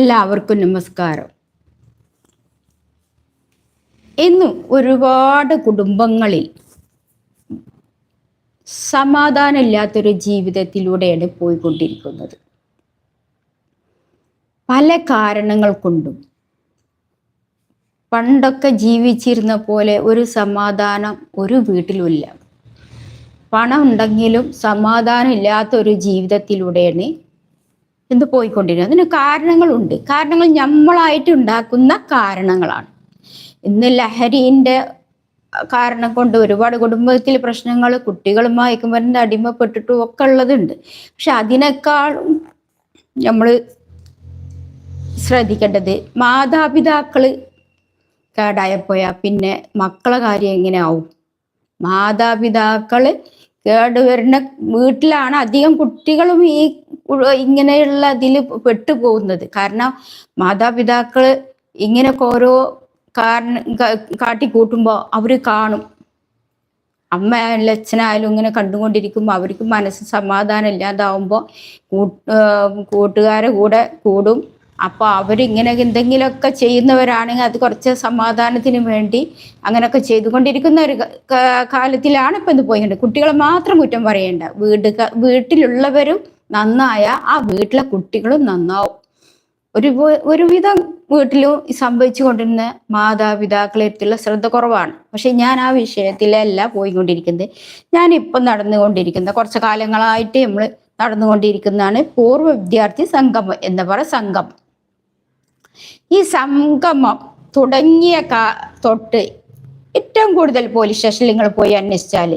എല്ലാവർക്കും നമസ്കാരം. ഇന്ന് ഒരുപാട് കുടുംബങ്ങളിൽ സമാധാനമില്ലാത്തൊരു ജീവിതത്തിലൂടെയാണ് പോയിക്കൊണ്ടിരിക്കുന്നത്. പല കാരണങ്ങൾ കൊണ്ടും പണ്ടൊക്കെ ജീവിച്ചിരുന്ന പോലെ ഒരു സമാധാനം ഒരു വീട്ടിലുമില്ല. പണം ഉണ്ടെങ്കിലും സമാധാനം ഇല്ലാത്ത ഒരു ജീവിതത്തിലൂടെയാണ് ഇന്ന് പോയിക്കൊണ്ടിരിക്കുന്നത് അതിന് കാരണങ്ങളുണ്ട്. കാരണങ്ങൾ നമ്മളായിട്ട് ഉണ്ടാക്കുന്ന കാരണങ്ങളാണ്. ഇന്ന് ലഹരിന്റെ കാരണം കൊണ്ട് ഒരുപാട് കുടുംബത്തിൽ പ്രശ്നങ്ങൾ കുട്ടികൾ മയക്കുമരുന്ന് അടിമപ്പെട്ടിട്ടും ഒക്കെ ഉള്ളതുണ്ട്. പക്ഷെ അതിനേക്കാളും നമ്മൾ ശ്രദ്ധിക്കേണ്ടത് മാതാപിതാക്കൾ കേടായപ്പോയാൽ പിന്നെ മക്കളെ കാര്യം എങ്ങനെയാവും? മാതാപിതാക്കൾ കേടുവരുന്ന വീട്ടിലാണ് അധികം കുട്ടികളും ഈ ഇങ്ങനെയുള്ള ഇതിൽ പെട്ടുപോകുന്നത്. കാരണം മാതാപിതാക്കൾ ഇങ്ങനെയൊക്കെ ഓരോ കാരണം കാട്ടിക്കൂട്ടുമ്പോൾ അവർ കാണും. അമ്മ ആയാലും അച്ഛനായാലും ഇങ്ങനെ കണ്ടുകൊണ്ടിരിക്കുമ്പോൾ അവർക്ക് മനസ്സ് സമാധാനം ഇല്ലാതാവുമ്പോൾ കൂട്ടുകാരെ കൂടെ കൂടും. അപ്പോൾ അവരിങ്ങനെ എന്തെങ്കിലുമൊക്കെ ചെയ്യുന്നവരാണെങ്കിൽ അത് കുറച്ച് സമാധാനത്തിന് വേണ്ടി അങ്ങനെയൊക്കെ ചെയ്തുകൊണ്ടിരിക്കുന്ന ഒരു കാലത്തിലാണ് ഇപ്പം ഇത് പോയിട്ട് കുട്ടികളെ മാത്രം കുറ്റം പറയേണ്ട. വീട് വീട്ടിലുള്ളവരും നന്നായ ആ വീട്ടിലെ കുട്ടികളും നന്നാവും. ഒരു ഒരുവിധം വീട്ടിലും സംഭവിച്ചു കൊണ്ടിരുന്ന മാതാപിതാക്കളെടുത്തുള്ള ശ്രദ്ധ കുറവാണ്. പക്ഷെ ഞാൻ ആ വിഷയത്തിലല്ല പോയിക്കൊണ്ടിരിക്കുന്നത്. ഞാനിപ്പം നടന്നുകൊണ്ടിരിക്കുന്ന കുറച്ച് കാലങ്ങളായിട്ട് നമ്മൾ നടന്നുകൊണ്ടിരിക്കുന്നതാണ് പൂർവ വിദ്യാർത്ഥി സംഗമം എന്ന് പറ സംഗമം. ഈ സംഗമം തുടങ്ങിയ കാ തൊട്ട് ഏറ്റവും കൂടുതൽ പോലീസ് സ്റ്റേഷനിൽ നിങ്ങൾ പോയി അന്വേഷിച്ചാൽ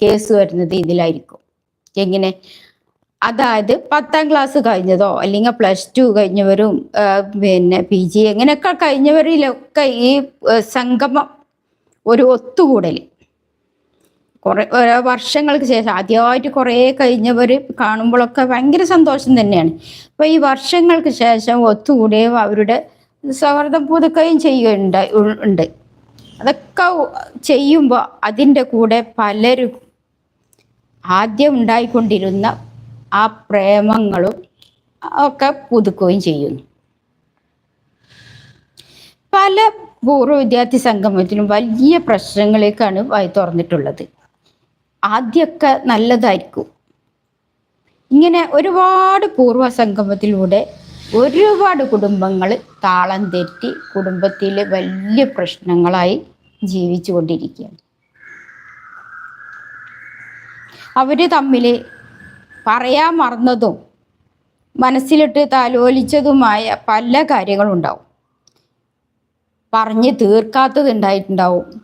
കേസ് വരുന്നത് ഇതിലായിരിക്കും. എങ്ങനെ? അതായത് പത്താം ക്ലാസ് കഴിഞ്ഞതോ അല്ലെങ്കിൽ പ്ലസ് ടു കഴിഞ്ഞവരും പിന്നെ പി ജി എങ്ങനെയൊക്കെ കഴിഞ്ഞവരിലൊക്കെ ഈ സംഗമം ഒരു ഒത്തുകൂടൽ കുറെ ഓരോ വർഷങ്ങൾക്ക് ശേഷം ആദ്യമായിട്ട് കുറേ കഴിഞ്ഞവർ കാണുമ്പോഴൊക്കെ ഭയങ്കര സന്തോഷം തന്നെയാണ്. അപ്പോൾ ഈ വർഷങ്ങൾക്ക് ശേഷം ഒത്തുകൂടിയും അവരുടെ സൗഹൃദം പുതുക്കുകയും ചെയ്യുകയുണ്ട് ഉണ്ട്. അതൊക്കെ ചെയ്യുമ്പോൾ അതിന്റെ കൂടെ പലരും ആദ്യം ഉണ്ടായിക്കൊണ്ടിരുന്ന ആ പ്രേമങ്ങളും ഒക്കെ പുതുക്കുകയും ചെയ്യുന്നു. പല പൂർവ വിദ്യാർത്ഥി സംഗമത്തിനും വലിയ പ്രശ്നങ്ങളേക്കാണ് വായി തുറന്നിട്ടുള്ളത്. ആദ്യമൊക്കെ നല്ലതായിരിക്കും. ഇങ്ങനെ ഒരുപാട് പൂർവ സംഗമത്തിലൂടെ ഒരുപാട് കുടുംബങ്ങൾ താളം തെറ്റി കുടുംബത്തിലെ വലിയ പ്രശ്നങ്ങളായി ജീവിച്ചു കൊണ്ടിരിക്കുകയാണ് അവർ തമ്മിൽ പറയാൻ മറന്നതും മനസ്സിലിട്ട് താലോലിച്ചതുമായ പല കാര്യങ്ങളും ഉണ്ടാവും പറഞ്ഞ് തീർക്കാത്തത് ഉണ്ടായിട്ടുണ്ടാവും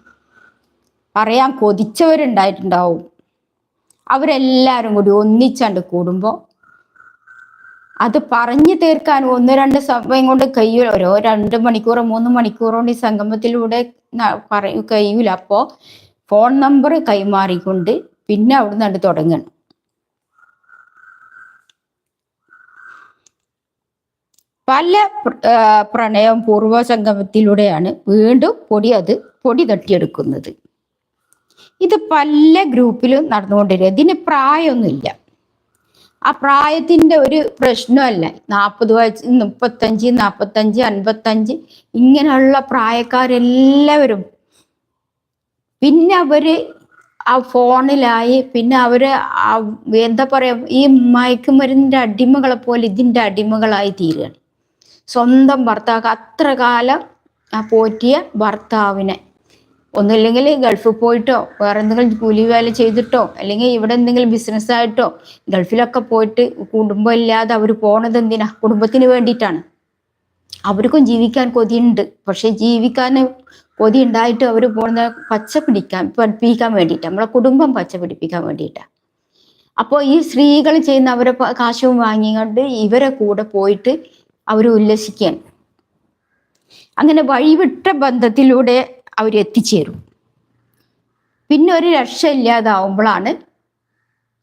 പറയാൻ കൊതിച്ചവരുണ്ടായിട്ടുണ്ടാവും. അവരെല്ലാവരും കൂടി ഒന്നിച്ചാണ്ട് കൂടുമ്പോൾ അത് പറഞ്ഞു തീർക്കാൻ ഒന്ന് രണ്ട് സമയം കൊണ്ട് കഴിയൂല. ഓരോ രണ്ട് മണിക്കൂറോ മൂന്ന് മണിക്കൂറോ കൊണ്ട് ഈ സംഗമത്തിലൂടെ കഴിയൂല. അപ്പോൾ ഫോൺ നമ്പർ കൈമാറിക്കൊണ്ട് പിന്നെ അവിടെ നിന്ന് തുടങ്ങണം. പല പ്ര- പ്രണയം പൂർവ സംഗമത്തിലൂടെയാണ് വീണ്ടും പൊടി അത് പൊടി തട്ടിയെടുക്കുന്നത്. ഇത് പല ഗ്രൂപ്പിലും നടന്നുകൊണ്ടിരിക്കുക ഇതിന് പ്രായമൊന്നുമില്ല. ആ പ്രായത്തിന്റെ ഒരു പ്രശ്നമല്ല. നാൽപ്പത് വയസ്സ് മുപ്പത്തഞ്ച് നാൽപ്പത്തഞ്ച് അൻപത്തഞ്ച് ഇങ്ങനെയുള്ള പ്രായക്കാരെല്ലാവരും പിന്നെ അവർ ആ ഫോണിലായി പിന്നെ അവർ എന്താ പറയാ ഈ മയക്കുമരുന്നിന്റെ അടിമകളെ പോലെ ഇതിന്റെ അടിമകളായി തീരുകയാണ് സ്വന്തം ഭർത്താവ് അത്ര കാലം പോറ്റിയ ഭർത്താവിനെ ഒന്നുമില്ലെങ്കിൽ ഗൾഫിൽ പോയിട്ടോ വേറെ എന്തെങ്കിലും കൂലി വേല ചെയ്തിട്ടോ അല്ലെങ്കിൽ ഇവിടെ എന്തെങ്കിലും ബിസിനസ് ആയിട്ടോ ഗൾഫിലൊക്കെ പോയിട്ട് കുടുംബം ഇല്ലാതെ അവർ പോണത് എന്തിനാ? കുടുംബത്തിന് വേണ്ടിയിട്ടാണ്. അവർക്കും ജീവിക്കാൻ കൊതിയുണ്ട്. പക്ഷെ ജീവിക്കാൻ കൊതി ഉണ്ടായിട്ട് അവർ പോകുന്ന പച്ച പിടിക്കാൻ പഠിപ്പിക്കാൻ വേണ്ടിയിട്ട് നമ്മളെ കുടുംബം പച്ച പിടിപ്പിക്കാൻ വേണ്ടിയിട്ടാണ് അപ്പോൾ ഈ സ്ത്രീകൾ ചെയ്യുന്ന അവരെ കാശവും കാശും വാങ്ങിക്കൊണ്ട് ഇവരെ കൂടെ പോയിട്ട് അവർ ഉല്ലസിക്കാൻ അങ്ങനെ വഴിവിട്ട ബന്ധത്തിലൂടെ അവർ എത്തിച്ചേരും പിന്നെ ഒരു രക്ഷ രക്ഷയില്ലാതാവുമ്പോഴാണ്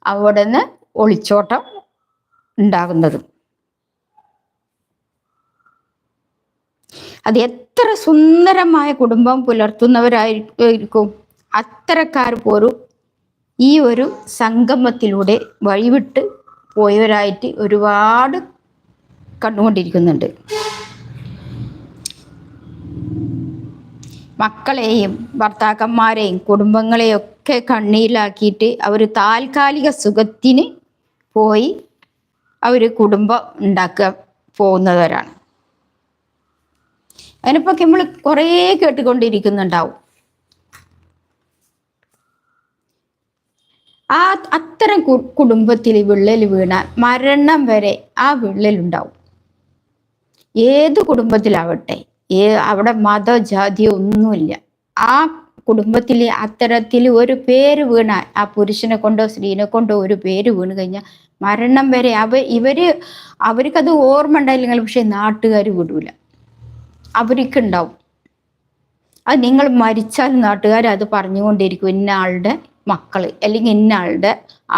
അവിടെ നിന്ന് ഒളിച്ചോട്ടം ഉണ്ടാകുന്നത്. അത് എത്ര സുന്ദരമായ കുടുംബം പുലർത്തുന്നവരായിരിക്കും. അത്തരക്കാർ പോലും ഈ ഒരു സംഗമത്തിലൂടെ വഴിവിട്ട് പോയവരായിട്ട് ഒരുപാട് കണ്ടുകൊണ്ടിരിക്കുന്നുണ്ട്. മക്കളെയും ഭർത്താക്കന്മാരെയും കുടുംബങ്ങളെയും ഒക്കെ കണ്ണീരിലാക്കിയിട്ട് അവർ താൽക്കാലിക സുഖത്തിന് പോയി അവർ കുടുംബം ഉണ്ടാക്കുക പോകുന്നവരാണ്. അതിനിപ്പോൾ നമ്മൾ കുറേ കേട്ടുകൊണ്ടിരിക്കുന്നുണ്ടാവും. ആ അത്തരം കുടുംബത്തിൽ വിള്ളൽ വീണാൽ മരണം വരെ ആ വിള്ളലുണ്ടാവും ഏത് കുടുംബത്തിലാവട്ടെ ഏ അവിടെ മത ജാതി ഒന്നുമില്ല. ആ കുടുംബത്തിൽ അത്തരത്തിൽ ഒരു പേര് വീണാൽ ആ പുരുഷനെ കൊണ്ടോ സ്ത്രീനെ കൊണ്ടോ ഒരു പേര് വീണ് കഴിഞ്ഞാൽ മരണം വരെ അവ ഇവർ അവർക്കത് ഓർമ്മ ഉണ്ടായില്ലെങ്കിൽ പക്ഷെ നാട്ടുകാർ വിടൂല. അവർക്കുണ്ടാവും. അത് നിങ്ങൾ മരിച്ചാൽ നാട്ടുകാർ അത് പറഞ്ഞുകൊണ്ടിരിക്കും. ഇന്ന ആളുടെ മക്കൾ അല്ലെങ്കിൽ ഇന്ന ആളുടെ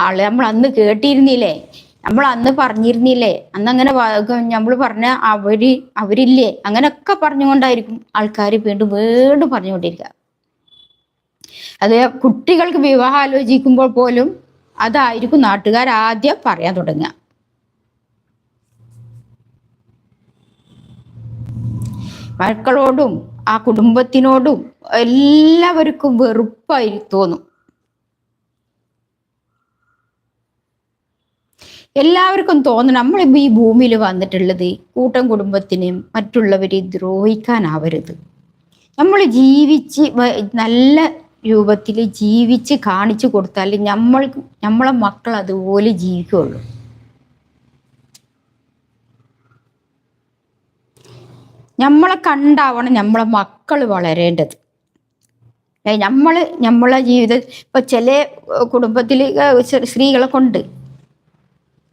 ആൾ. നമ്മൾ അന്ന് കേട്ടിരുന്നില്ലേ? നമ്മൾ അന്ന് പറഞ്ഞിരുന്നില്ലേ? അന്ന് അങ്ങനെ നമ്മൾ പറഞ്ഞ അവർ അവരില്ലേ? അങ്ങനെയൊക്കെ പറഞ്ഞുകൊണ്ടായിരിക്കും ആൾക്കാർ വീണ്ടും വീണ്ടും പറഞ്ഞുകൊണ്ടിരിക്കുക അത് കുട്ടികൾക്ക് വിവാഹം ആലോചിക്കുമ്പോൾ പോലും അതായിരിക്കും നാട്ടുകാർ ആദ്യം പറയാൻ തുടങ്ങുക. മക്കളോടും ആ കുടുംബത്തിനോടും എല്ലാവർക്കും വെറുപ്പായി തോന്നും. എല്ലാവർക്കും തോന്നണം നമ്മളിപ്പോൾ ഈ ഭൂമിയിൽ വന്നിട്ടുള്ളത് കൂട്ടം കുടുംബത്തിനെയും മറ്റുള്ളവരെ ദ്രോഹിക്കാനാവരുത്. നമ്മൾ ജീവിച്ച് നല്ല രൂപത്തിൽ ജീവിച്ച് കാണിച്ചു കൊടുത്താൽ നമ്മൾ നമ്മളെ മക്കൾ അതുപോലെ ജീവിക്കുള്ളൂ. നമ്മളെ കണ്ടാവണം നമ്മളെ മക്കൾ വളരേണ്ടത്. നമ്മൾ നമ്മളെ ജീവിതം ഇപ്പൊ ചില കുടുംബത്തിൽ സ്ത്രീകളെ കൊണ്ട്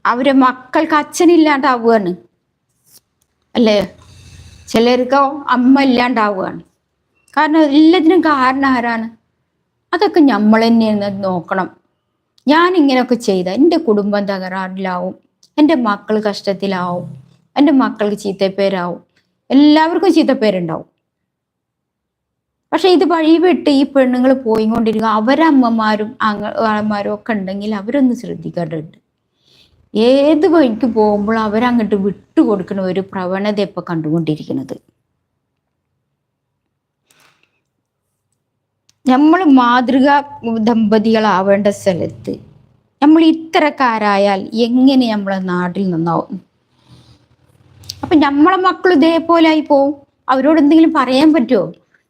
അവരെ മക്കൾക്ക് അച്ഛനില്ലാണ്ടാവുകയാണ്. അല്ലേ? ചിലർക്കോ അമ്മ ഇല്ലാണ്ടാവുകയാണ്. കാരണം എല്ലാത്തിനും കാരണം ആരാണ്? അതൊക്കെ നമ്മൾ തന്നെയെന്ന് നോക്കണം. ഞാൻ ഇങ്ങനെയൊക്കെ ചെയ്ത എന്റെ കുടുംബം തകരാറിലാവും. എന്റെ മക്കൾ കഷ്ടത്തിലാവും. എന്റെ മക്കൾക്ക് ചീത്തപ്പേരാവും. എല്ലാവർക്കും ചീത്തപ്പേരുണ്ടാവും. പക്ഷെ ഇത് വഴിവിട്ട് ഈ പെണ്ണുങ്ങൾ പോയിക്കൊണ്ടിരിക്കുക അവരമ്മമാരും അമ്മമാരും ഒക്കെ ഉണ്ടെങ്കിൽ അവരൊന്ന് ശ്രദ്ധിക്കേണ്ടതുണ്ട്. ഏത് വഴിക്ക് പോകുമ്പോൾ അവരങ്ങോട്ട് വിട്ടുകൊടുക്കുന്ന ഒരു പ്രവണത ഇപ്പൊ കണ്ടുകൊണ്ടിരിക്കുന്നത്? നമ്മൾ മാതൃക ദമ്പതികളാവേണ്ട സ്ഥലത്ത് നമ്മൾ ഇത്തരക്കാരായാൽ എങ്ങനെ നമ്മളെ നാട്ടിൽ നന്നാവും? അപ്പൊ നമ്മളെ മക്കൾ ഇതേപോലെ ആയി പോവും. അവരോട് എന്തെങ്കിലും പറയാൻ പറ്റുമോ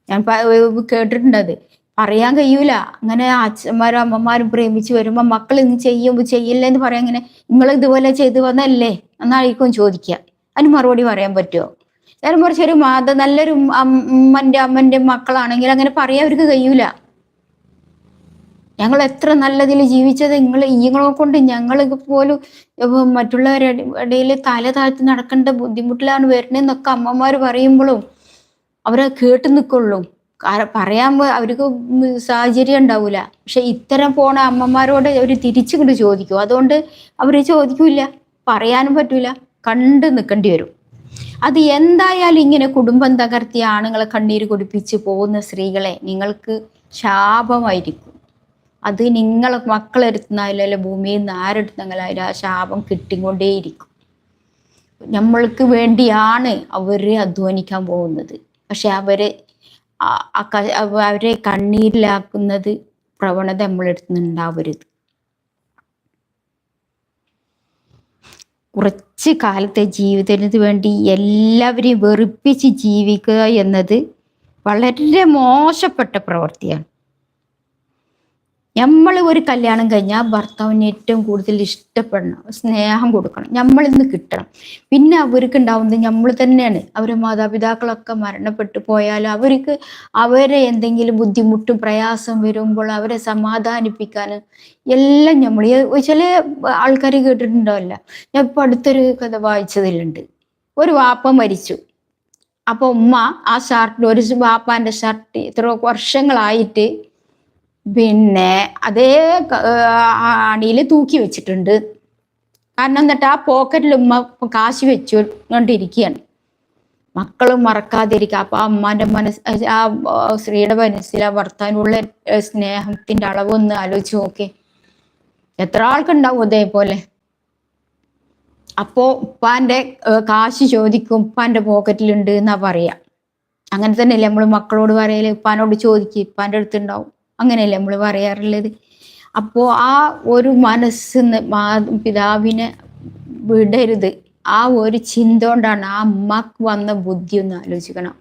ഞാൻ കേട്ടിട്ടുണ്ട് അത് പറയാൻ കഴിയൂല. അങ്ങനെ അച്ഛന്മാരും അമ്മമാരും പ്രേമിച്ച് വരുമ്പോൾ മക്കൾ ഇന്ന് ചെയ്യുമ്പോൾ ചെയ്യില്ല എന്ന് പറയാൻ ഇങ്ങനെ നിങ്ങൾ ഇതുപോലെ ചെയ്തു വന്നല്ലേ? എന്നായിരിക്കും ചോദിക്കുക. അതിന് മറുപടി പറയാൻ പറ്റുമോ ഞാൻ മറിച്ച് ഒരു മാത നല്ലൊരു അമ്മന്റെ അമ്മന്റെ മക്കളാണെങ്കിൽ അങ്ങനെ പറയാൻ അവർക്ക് കഴിയൂല. ഞങ്ങൾ എത്ര നല്ലതിൽ ജീവിച്ചത് നിങ്ങൾ ഇങ്ങളെ കൊണ്ട് ഞങ്ങൾ പോലും മറ്റുള്ളവരുടെ ഇടയിൽ തല താഴ്ത്തി നടക്കേണ്ട ബുദ്ധിമുട്ടിലാണ് വരുന്നതെന്നൊക്കെ അമ്മമാർ പറയുമ്പോഴും അവരെ കേട്ട് നിൽക്കുള്ളൂ പറയാൻ അവർക്ക് സാഹചര്യം ഉണ്ടാവില്ല പക്ഷെ ഇത്തരം പോണ അമ്മമാരോട് അവർ തിരിച്ചുകൊണ്ട് ചോദിക്കും. അതുകൊണ്ട് അവർ ചോദിക്കൂല പറയാനും പറ്റൂല. കണ്ടു നിൽക്കേണ്ടി വരും. അത് എന്തായാലും ഇങ്ങനെ കുടുംബം തകർത്തിയ ആണുങ്ങളെ കണ്ണീര് കുടിപ്പിച്ച് പോകുന്ന സ്ത്രീകളെ നിങ്ങൾക്ക് ശാപമായിരിക്കും. അത് നിങ്ങളെ മക്കളെടുത്തുന്നായാലും ഭൂമിയിൽ നിന്ന് ആരെടുത്തെങ്കിലും ആ ശാപം കിട്ടിക്കൊണ്ടേയിരിക്കും. നമ്മൾക്ക് വേണ്ടിയാണ് അവർ അധ്വാനിക്കാൻ പോകുന്നത്. പക്ഷെ അവരെ അവരെ കണ്ണീരിലാക്കുന്നത് പ്രവണത നമ്മളെടുത്ത് ഉണ്ടാവരുത് കുറച്ച് കാലത്തെ ജീവിതത്തിന് വേണ്ടി എല്ലാവരെയും വെറുപ്പിച്ച് ജീവിക്കുക എന്നത് വളരെ മോശപ്പെട്ട പ്രവൃത്തിയാണ്. നമ്മൾ ഒരു കല്യാണം കഴിഞ്ഞാൽ ഭർത്താവിന് ഏറ്റവും കൂടുതൽ ഇഷ്ടപ്പെടണം സ്നേഹം കൊടുക്കണം. നമ്മൾ ഇന്ന് കിട്ടണം. പിന്നെ അവർക്ക് ഉണ്ടാവുന്നത് നമ്മൾ തന്നെയാണ്. അവരെ മാതാപിതാക്കളൊക്കെ മരണപ്പെട്ടു പോയാൽ അവർക്ക് അവരെ എന്തെങ്കിലും ബുദ്ധിമുട്ടും പ്രയാസം വരുമ്പോൾ അവരെ സമാധാനിപ്പിക്കാൻ എല്ലാം നമ്മൾ ചില ആൾക്കാർ കേട്ടിട്ടുണ്ടാവില്ല. ഞാൻ ഇപ്പൊ അടുത്തൊരു കഥ വായിച്ചതിലുണ്ട്. ഒരു വാപ്പ മരിച്ചു. അപ്പൊ ഉമ്മ ആ ഷർട്ട് ഒരു വാപ്പാന്റെ ഷർട്ട് ഇത്ര വർഷങ്ങളായിട്ട് പിന്നെ അതേ അണിയിൽ തൂക്കി വെച്ചിട്ടുണ്ട്. കാരണം എന്നിട്ട് ആ പോക്കറ്റിൽ ഉമ്മ കാശ് വെച്ചുകൊണ്ടിരിക്കുകയാണ് മക്കളും മറക്കാതിരിക്കുക. അപ്പൊ അമ്മാന്റെ മനസ് ആ സ്ത്രീയുടെ മനസ്സിൽ ആ ഭർത്താവിനുള്ള സ്നേഹത്തിന്റെ അളവ് ഒന്ന് ആലോചിച്ച് നോക്കേ. എത്ര ആൾക്കുണ്ടാവും അതേപോലെ അപ്പോ ഉപ്പാന്റെ കാശ് ചോദിക്കും ഉപ്പാന്റെ പോക്കറ്റിലുണ്ട് എന്നാ പറയാ. അങ്ങനെ തന്നെയല്ലേ നമ്മൾ മക്കളോട് പറയൽ? ഉപ്പാനോട് ചോദിക്കും ഉപ്പാന്റെ അടുത്തുണ്ടാവും. അങ്ങനെയല്ലേ നമ്മൾ പറയാറുള്ളത്? അപ്പോൾ ആ ഒരു മനസ്സ് പിതാവിനെ വിടരുത്. ആ ഒരു ചിന്ത കൊണ്ടാണ് ആ അമ്മയ്ക്ക് വന്ന ബുദ്ധി ഒന്ന് ആലോചിക്കണം.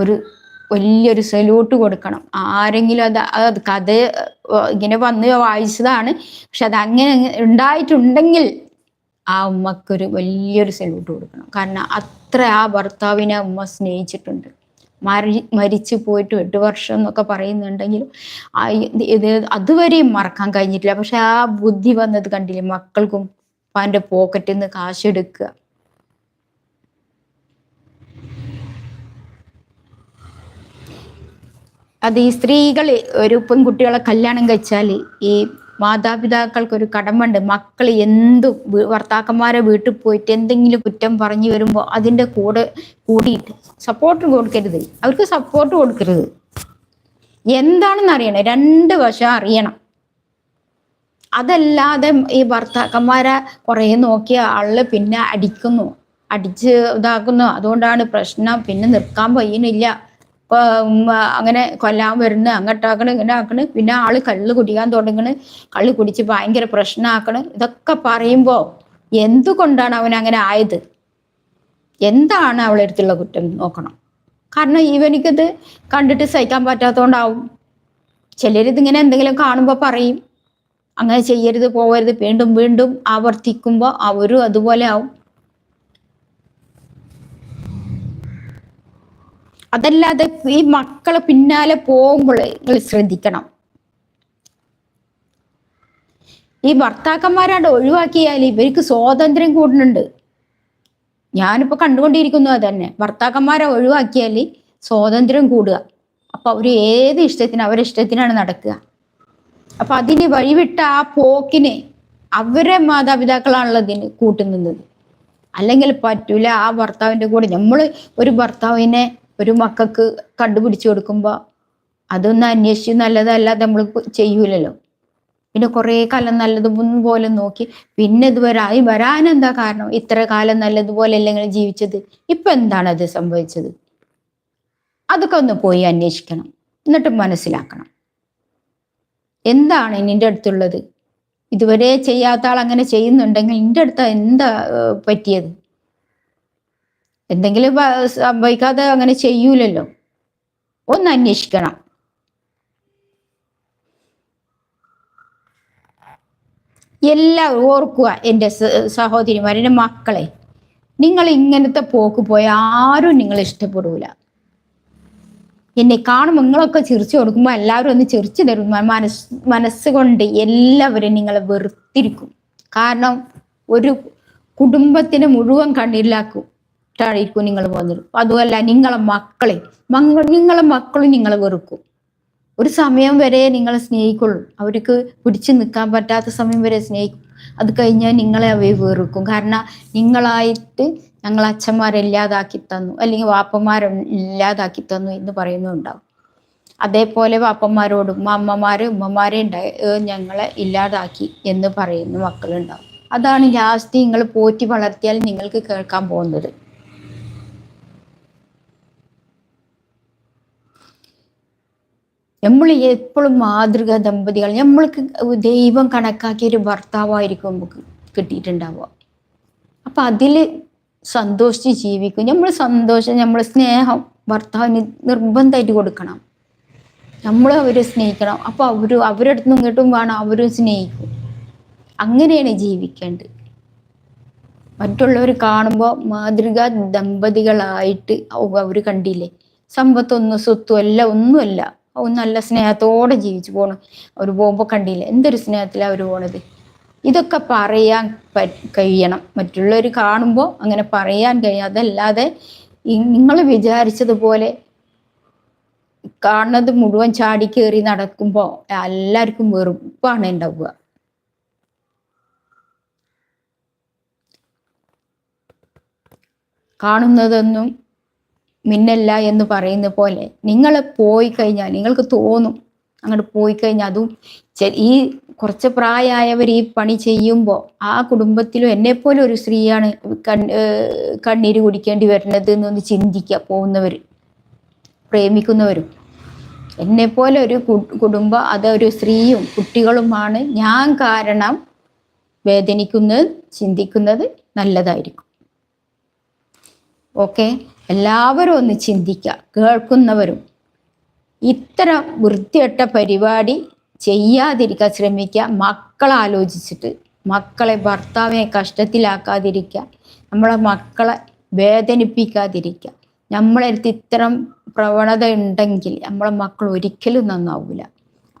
ഒരു വലിയൊരു സല്യൂട്ട് കൊടുക്കണം. ആരെങ്കിലും അത് അത് കഥ ഇങ്ങനെ വന്ന് വായിച്ചതാണ്. പക്ഷെ അത് അങ്ങനെ ഉണ്ടായിട്ടുണ്ടെങ്കിൽ ആ ഉമ്മക്കൊരു വലിയൊരു സല്യൂട്ട് കൊടുക്കണം. കാരണം അത്ര ആ ഭർത്താവിനെ ഉമ്മ സ്നേഹിച്ചിട്ടുണ്ട്. മരി മരിച്ചു പോയിട്ട് എട്ട് വർഷം എന്നൊക്കെ പറയുന്നുണ്ടെങ്കിലും ഇത് അതുവരെയും മറക്കാൻ കഴിഞ്ഞിട്ടില്ല. പക്ഷെ ആ ബുദ്ധി വന്നത് കണ്ടില്ലേ? മക്കൾക്കും ഉപ്പാന്റെ പോക്കറ്റിൽ നിന്ന് കാശെടുക്കുക. അത് ഈ സ്ത്രീകൾ ഒരു പെൺകുട്ടികളെ കല്യാണം കഴിച്ചാൽ ഈ മാതാപിതാക്കൾക്ക് ഒരു കടമുണ്ട് മക്കൾ എന്തും ഭർത്താക്കന്മാരെ വീട്ടിൽ പോയിട്ട് എന്തെങ്കിലും കുറ്റം പറഞ്ഞു വരുമ്പോൾ അതിന്റെ കൂടെ കൂടിയിട്ട് സപ്പോർട്ട് കൊടുക്കരുത്. അവർക്ക് സപ്പോർട്ട് കൊടുക്കരുത്. എന്താണെന്ന് അറിയണം. രണ്ട് വശം അറിയണം. അതല്ലാതെ ഈ ഭർത്താക്കന്മാരെ കുറേ നോക്കിയ ആൾ പിന്നെ അടിക്കുന്നു. അടിച്ച് ഇതാക്കുന്നു. അതുകൊണ്ടാണ് പ്രശ്നം പിന്നെ നിൽക്കാൻ പയ്യനില്ല അങ്ങനെ കൊല്ലാൻ വരുന്നു അങ്ങട്ടാക്കണ് ഇങ്ങനെ ആക്കണ് പിന്നെ ആൾ കള്ള് കുടിക്കാൻ തുടങ്ങണ്. കള്ള് കുടിച്ച് ഭയങ്കര പ്രശ്നമാക്കണ് ഇതൊക്കെ പറയുമ്പോ എന്തുകൊണ്ടാണ് അവൻ അങ്ങനെ ആയത്? എന്താണ് അവളെ അടുത്തുള്ള കുറ്റം നോക്കണം. കാരണം ഇവനിക്കത് കണ്ടിട്ട് സഹിക്കാൻ പറ്റാത്തതുകൊണ്ടാവും ചിലരിതിങ്ങനെ എന്തെങ്കിലും കാണുമ്പോൾ പറയും. അങ്ങനെ ചെയ്യരുത് പോവരുത് വീണ്ടും വീണ്ടും ആവർത്തിക്കുമ്പോൾ അവരും അതുപോലെ ആവും. അതല്ലാതെ ഈ മക്കളെ പിന്നാലെ പോകുമ്പോൾ നിങ്ങൾ ശ്രദ്ധിക്കണം. ഈ ഭർത്താക്കന്മാരാണ്ട് ഒഴിവാക്കിയാൽ ഇവർക്ക് സ്വാതന്ത്ര്യം കൂടുന്നുണ്ട്. ഞാനിപ്പോ കണ്ടുകൊണ്ടിരിക്കുന്നു അതന്നെ. ഭർത്താക്കന്മാരെ ഒഴിവാക്കിയാൽ സ്വാതന്ത്ര്യം കൂടുക. അപ്പൊ അവർ ഏത് ഇഷ്ടത്തിന് അവരുടെ ഇഷ്ടത്തിനാണ് നടക്കുക. അപ്പൊ അതിന് വഴിവിട്ട ആ പോക്കിന് അവരെ മാതാപിതാക്കളാണല്ലോ ഇതിന് കൂട്ടുനിന്നത് അല്ലെങ്കിൽ പറ്റൂല ആ ഭർത്താവിന്റെ കൂടെ. നമ്മൾ ഒരു ഭർത്താവിനെ ഒരു മക്കൾക്ക് കണ്ടുപിടിച്ചു കൊടുക്കുമ്പോൾ അതൊന്നും അന്വേഷിച്ച് നല്ലതല്ല നമ്മൾ ചെയ്യൂലല്ലോ. പിന്നെ കുറേ കാലം നല്ലതുപോലെ നോക്കി. പിന്നെ ഇതുവരെ ആയി വരാൻ എന്താ കാരണം? ഇത്ര കാലം നല്ലതുപോലെ അല്ലെങ്കിൽ ജീവിച്ചത്? ഇപ്പൊ എന്താണ് അത് സംഭവിച്ചത്? അതൊക്കെ ഒന്ന് പോയി അന്വേഷിക്കണം. എന്നിട്ട് മനസ്സിലാക്കണം. എന്താണ് നിന്റെ അടുത്തുള്ളത്? ഇതുവരെ ചെയ്യാത്ത ആൾ അങ്ങനെ ചെയ്യുന്നുണ്ടെങ്കിൽ നിന്റെ അടുത്ത് എന്താ പറ്റിയത്? എന്തെങ്കിലും സംഭവിക്കാതെ അങ്ങനെ ചെയ്യൂലല്ലോ. ഒന്ന് അന്വേഷിക്കണം. എല്ലാവരും ഓർക്കുക എന്റെ സഹോദരിമാർ എന്റെ മക്കളെ നിങ്ങൾ ഇങ്ങനത്തെ പോക്ക് പോയ ആരും നിങ്ങൾ ഇഷ്ടപ്പെടൂല. എന്നെ കാണുമ്പോൾ നിങ്ങളൊക്കെ ചിരിച്ചു കൊടുക്കുമ്പോൾ എല്ലാവരും ഒന്ന് ചിരിച്ചു തരും. മനസ് മനസ്സുകൊണ്ട് എല്ലാവരും നിങ്ങളെ വെറുത്തിരിക്കും. കാരണം ഒരു കുടുംബത്തിനെ മുഴുവൻ കണ്ണീരിലാക്കും. ായിരിക്കും നിങ്ങൾ പോകുന്നത് അതുമല്ല നിങ്ങളെ മക്കളെ നിങ്ങളെ മക്കളും നിങ്ങളെ വെറുക്കും. ഒരു സമയം വരെ നിങ്ങളെ സ്നേഹിക്കുള്ളൂ. അവർക്ക് പിടിച്ചു നിൽക്കാൻ പറ്റാത്ത സമയം വരെ സ്നേഹിക്കും. അത് കഴിഞ്ഞാൽ നിങ്ങളെ അവയെ വെറുക്കും. കാരണം നിങ്ങളായിട്ട് ഞങ്ങൾ അച്ഛന്മാരെ ഇല്ലാതാക്കി തന്നു. അല്ലെങ്കിൽ വാപ്പന്മാരെ ഇല്ലാതാക്കി തന്നു എന്ന് പറയുന്നുണ്ടാവും. അതേപോലെ വാപ്പന്മാരോടും അമ്മമാര് ഉമ്മമാരെ ഉണ്ടായി ഞങ്ങളെ ഇല്ലാതാക്കി എന്ന് പറയുന്ന മക്കളുണ്ടാവും. അതാണ് ലാസ്റ്റ് നിങ്ങൾ പോറ്റി വളർത്തിയാൽ നിങ്ങൾക്ക് കേൾക്കാൻ പോകുന്നത്. നമ്മൾ എപ്പോഴും മാതൃക ദമ്പതികൾ. നമ്മൾക്ക് ദൈവം കണക്കാക്കിയ ഒരു ഭർത്താവായിരിക്കും നമുക്ക് കിട്ടിയിട്ടുണ്ടാവുക. അപ്പൊ അതിൽ സന്തോഷിച്ച് ജീവിക്കും. നമ്മൾ സന്തോഷം നമ്മൾ സ്നേഹം ഭർത്താവിന് നിർബന്ധമായിട്ട് കൊടുക്കണം. നമ്മൾ അവരെ സ്നേഹിക്കണം. അപ്പൊ അവർ അവരുടെ അടുത്ത് ഇങ്ങോട്ടും വേണം അവരും സ്നേഹിക്കും. അങ്ങനെയാണ് ജീവിക്കേണ്ടത്. മറ്റുള്ളവർ കാണുമ്പോൾ മാതൃക ദമ്പതികളായിട്ട് അവർ കണ്ടില്ലേ? സമ്പത്തൊന്നും സ്വത്തും അല്ല ഒന്നുമല്ല. നല്ല സ്നേഹത്തോടെ ജീവിച്ചു പോണു. അവർ പോകുമ്പോൾ കണ്ടില്ല? എന്തൊരു സ്നേഹത്തിലാണ് അവർ പോണത്? ഇതൊക്കെ പറയാൻ കഴിയണം. മറ്റുള്ളവർ കാണുമ്പോൾ അങ്ങനെ പറയാൻ കഴിയും. അതല്ലാതെ നിങ്ങൾ വിചാരിച്ചതുപോലെ കാണുന്നത് മുഴുവൻ ചാടി കയറി നടക്കുമ്പോൾ എല്ലാവർക്കും വെറുപ്പാണ് ഉണ്ടാവുക കാണുന്നതൊന്നും മിന്നല്ല എന്ന് പറയുന്ന പോലെ നിങ്ങൾ പോയി കഴിഞ്ഞാൽ നിങ്ങൾക്ക് തോന്നും. അങ്ങോട്ട് പോയി കഴിഞ്ഞാൽ അതും ഈ കുറച്ച് പ്രായമായവർ ഈ പണി ചെയ്യുമ്പോൾ ആ കുടുംബത്തിലും എന്നെപ്പോലെ ഒരു സ്ത്രീയാണ് കണ്ണീര് കുടിക്കേണ്ടി വരുന്നത് എന്നൊന്ന് ചിന്തിക്കുക പോകുന്നവർ പ്രേമിക്കുന്നവരും. എന്നെപ്പോലെ ഒരു കുടുംബം അതൊരു സ്ത്രീയും കുട്ടികളുമാണ് ഞാൻ കാരണം വേദനിക്കുന്നത് ചിന്തിക്കുന്നത് നല്ലതായിരിക്കും. ഓക്കെ? എല്ലാവരും ഒന്ന് ചിന്തിക്കുക. കേൾക്കുന്നവരും ഇത്തരം വൃത്തിയട്ട പരിപാടി ചെയ്യാതിരിക്കാൻ ശ്രമിക്കുക. മക്കളെ ആലോചിച്ചിട്ട് മക്കളെ ഭർത്താവിനെ കഷ്ടത്തിലാക്കാതിരിക്കുക. നമ്മളെ മക്കളെ വേദനിപ്പിക്കാതിരിക്കുക. നമ്മളെ അടുത്ത് ഇത്തരം പ്രവണത ഉണ്ടെങ്കിൽ നമ്മളെ മക്കൾ ഒരിക്കലും നന്നാവില്ല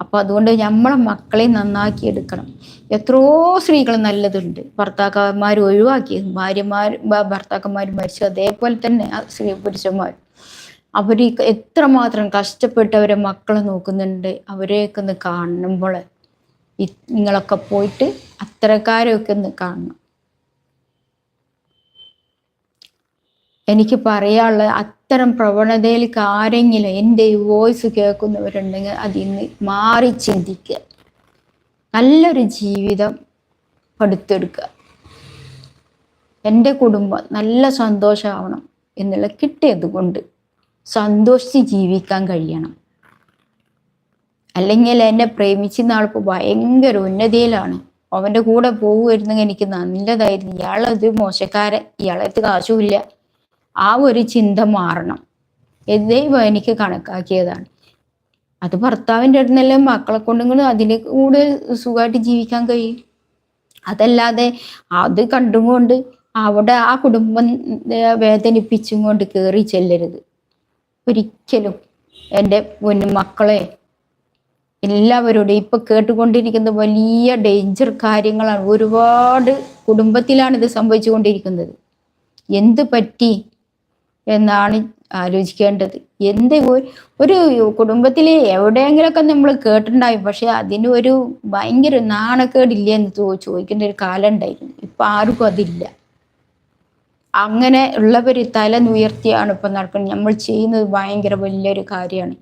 അപ്പോൾ അതുകൊണ്ട് നമ്മളെ മക്കളെ നന്നാക്കി എടുക്കണം. എത്രയോ സ്ത്രീകൾ നല്ലതുണ്ട്. ഭർത്താക്കന്മാർ ഒഴിവാക്കി ഭാര്യമാർ ഭർത്താക്കന്മാർ മരിച്ചു അതേപോലെ തന്നെ സ്ത്രീ പുരുഷന്മാർ അവർ എത്രമാത്രം കഷ്ടപ്പെട്ട് അവരെ മക്കളെ നോക്കുന്നുണ്ട് അവരെയൊക്കെ ഒന്ന് കാണുമ്പോൾ നിങ്ങളൊക്കെ പോയിട്ട് അത്തരക്കാരെയൊക്കെ ഒന്ന് കാണണം. എനിക്ക് പറയാനുള്ള അത്തരം പ്രവണതയിലേക്ക് ആരെങ്കിലും എന്റെ ഈ വോയിസ് കേൾക്കുന്നവരുണ്ടെങ്കിൽ അതിന്ന് മാറി ചിന്തിക്കുക. നല്ലൊരു ജീവിതം പടുത്തെടുക്കുക. എന്റെ കുടുംബം നല്ല സന്തോഷമാവണം എന്നുള്ള കിട്ടിയത് കൊണ്ട് സന്തോഷിച്ച് ജീവിക്കാൻ കഴിയണം. അല്ലെങ്കിൽ എന്നെ പ്രേമിച്ചിരുന്ന ആൾക്ക് ഭയങ്കര ഉന്നതിയിലാണ്. അവന്റെ കൂടെ പോകുമായിരുന്നെങ്കിൽ എനിക്ക് നല്ലതായിരുന്നു. ഇയാളത് മോശക്കാരൻ. ഇയാളത്ത് കാശുമില്ല. ആ ഒരു ചിന്ത മാറണം. ദൈവം എനിക്ക് കണക്കാക്കിയതാണ്. അത് ഭർത്താവിന്റെ നല്ല മക്കളെ കൊണ്ടെങ്കിലും അതിൽ കൂടെ സുഖമായിട്ട് ജീവിക്കാൻ കഴിയും. അതല്ലാതെ അത് കണ്ടുകൊണ്ട് അവിടെ ആ കുടുംബം വേദനിപ്പിച്ചും കൊണ്ട് കയറി ചെല്ലരുത്. ഒരിക്കലും എന്റെ പൊന്നു മക്കളെ എല്ലാവരോടും ഇപ്പൊ കേട്ടുകൊണ്ടിരിക്കുന്ന വലിയ ഡേഞ്ചർ കാര്യങ്ങളാണ്. ഒരുപാട് കുടുംബത്തിലാണ് ഇത് സംഭവിച്ചുകൊണ്ടിരിക്കുന്നത്. എന്ത് പറ്റി? എന്നാണ് ആലോചിക്കേണ്ടത്. എന്ത് ഒരു കുടുംബത്തിൽ എവിടെയെങ്കിലൊക്കെ നമ്മൾ കേട്ടിട്ടുണ്ടാവും. പക്ഷെ അതിന് ഒരു ഭയങ്കര നാണക്കേടില്ല എന്ന് ചോദിക്കേണ്ട ഒരു കാലം ഉണ്ടായിരുന്നു ഇപ്പൊ ആർക്കും അതില്ല. അങ്ങനെ ഉള്ളവർ തല ഉയർത്തിയാണ് ഇപ്പൊ നടക്കുന്നത്. നമ്മൾ ചെയ്യുന്നത് ഭയങ്കര വലിയൊരു കാര്യമാണ്.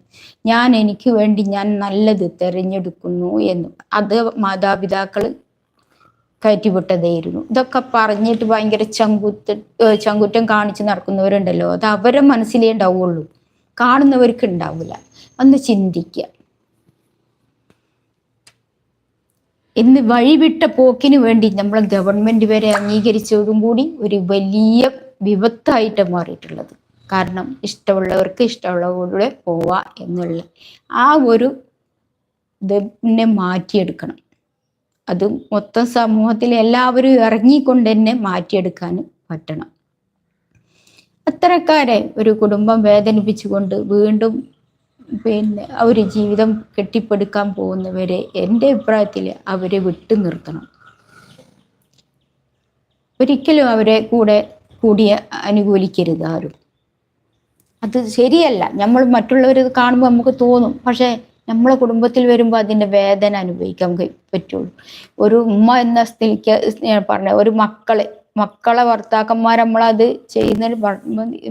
ഞാൻ എനിക്ക് വേണ്ടി ഞാൻ നല്ലത് തിരഞ്ഞെടുക്കുന്നു എന്ന്. അത് മാതാപിതാക്കൾ കയറ്റിവിട്ടതായിരുന്നു. ഇതൊക്കെ പറഞ്ഞിട്ട് ഭയങ്കര ചങ്കുത്ത് ചങ്കുറ്റം കാണിച്ച് നടക്കുന്നവരുണ്ടല്ലോ. അത് അവരുടെ മനസ്സിലേ ഉണ്ടാവുള്ളൂ. കാണുന്നവർക്ക് ഉണ്ടാവില്ല. ഒന്ന് ചിന്തിക്കുക. ഇന്ന് വഴിവിട്ട പോക്കിന് വേണ്ടി നമ്മൾ ഗവൺമെന്റ് വരെ അംഗീകരിച്ചതും കൂടി ഒരു വലിയ വിപത്തായിട്ട് മാറിയിട്ടുള്ളത്. കാരണം ഇഷ്ടമുള്ളവർക്ക് ഇഷ്ടമുള്ളവരുടെ പോവാ എന്നുള്ള ആ ഒരു ഇതിനെ മാറ്റിയെടുക്കണം. അത് മൊത്തം സമൂഹത്തിൽ എല്ലാവരും ഇറങ്ങിക്കൊണ്ട് തന്നെ മാറ്റിയെടുക്കാൻ പറ്റണം. അത്തരക്കാരെ ഒരു കുടുംബം വേദനിപ്പിച്ചുകൊണ്ട് വീണ്ടും പിന്നെ ഒരു ജീവിതം കെട്ടിപ്പടുക്കാൻ പോകുന്നവരെ എന്റെ അഭിപ്രായത്തിൽ അവരെ വിട്ടു നിർത്തണം. ഒരിക്കലും അവരെ കൂടെ കൂടിയ അനുകൂലിക്കരുത് ആരും. അത് ശരിയല്ല. നമ്മൾ മറ്റുള്ളവർ കാണുമ്പോൾ നമുക്ക് തോന്നും. പക്ഷേ നമ്മളെ കുടുംബത്തിൽ വരുമ്പോൾ അതിന്റെ വേദന അനുഭവിക്കാൻ പറ്റുള്ളൂ. ഒരു ഉമ്മ എന്ന സ്ഥിതിക്ക് ഞാൻ പറഞ്ഞ ഒരു മക്കളെ മക്കളെ ഭർത്താക്കന്മാർ നമ്മളത് ചെയ്യുന്ന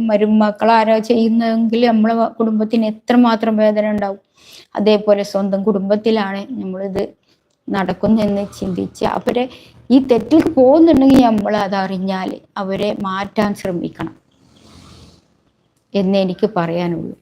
മരുമക്കൾ ആരോ ചെയ്യുന്നതെങ്കിൽ നമ്മളെ കുടുംബത്തിന് എത്രമാത്രം വേദന ഉണ്ടാവും. അതേപോലെ സ്വന്തം കുടുംബത്തിലാണ് നമ്മളിത് നടക്കുന്നതെന്ന് ചിന്തിച്ച് അവരെ ഈ തെറ്റിൽ പോകുന്നുണ്ടെങ്കിൽ നമ്മൾ അതറിഞ്ഞാൽ അവരെ മാറ്റാൻ ശ്രമിക്കണം. എന്നെനിക്ക് പറയാനുള്ളൂ.